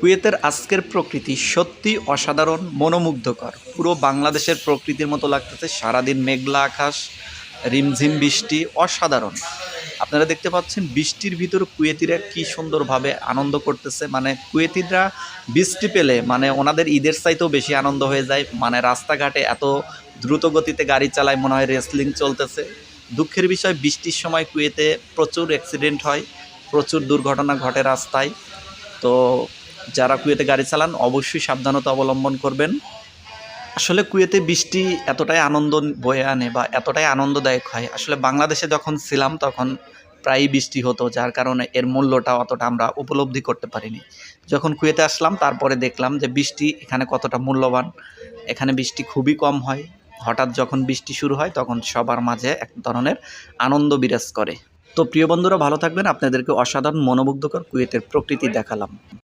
কুয়েতের আজকের প্রকৃতি সত্যি অসাধারণ, মনোমুগ্ধকর। পুরো বাংলাদেশের প্রকৃতির মতো লাগতেছে। সারাদিন মেঘলা আকাশ, রিমঝিম বৃষ্টি, অসাধারণ। আপনারা দেখতে পাচ্ছেন বৃষ্টির ভিতর কুয়েতিরা কি সুন্দরভাবে আনন্দ করতেছে। মানে কুয়েতিরা বৃষ্টি পেলে মানে ওনাদের ঈদের চাইতেও বেশি আনন্দ হয়ে যায়। মানে রাস্তাঘাটে এত দ্রুত গতিতে গাড়ি চালায় মনে হয় রেসলিং চলতেছে। দুঃখের বিষয়, বৃষ্টির সময় কুয়েতে প্রচুর অ্যাক্সিডেন্ট হয়, প্রচুর দুর্ঘটনা ঘটে রাস্তায়। তো যারা কুয়েতে গাড়ি চালান, অবশ্যই সাবধানতা অবলম্বন করবেন। আসলে কুয়েতে বৃষ্টি এতটাই আনন্দ বয়ে আনে বা এতটাই আনন্দদায়ক হয়। আসলে বাংলাদেশে যখন ছিলাম, তখন প্রায়ই বৃষ্টি হতো, যার কারণে এর মূল্যটা অতটা আমরা উপলব্ধি করতে পারিনি। যখন কুয়েতে আসলাম, তারপরে দেখলাম যে বৃষ্টি এখানে কতটা মূল্যবান। এখানে বৃষ্টি খুবই কম হয়। হঠাৎ যখন বৃষ্টি শুরু হয়, তখন সবার মাঝে এক ধরনের আনন্দ বিরাজ করে। তো প্রিয় বন্ধুরা, ভালো থাকবেন। আপনাদেরকে অসাধারণ, মনোমুগ্ধকর কুয়েতের প্রকৃতি দেখালাম।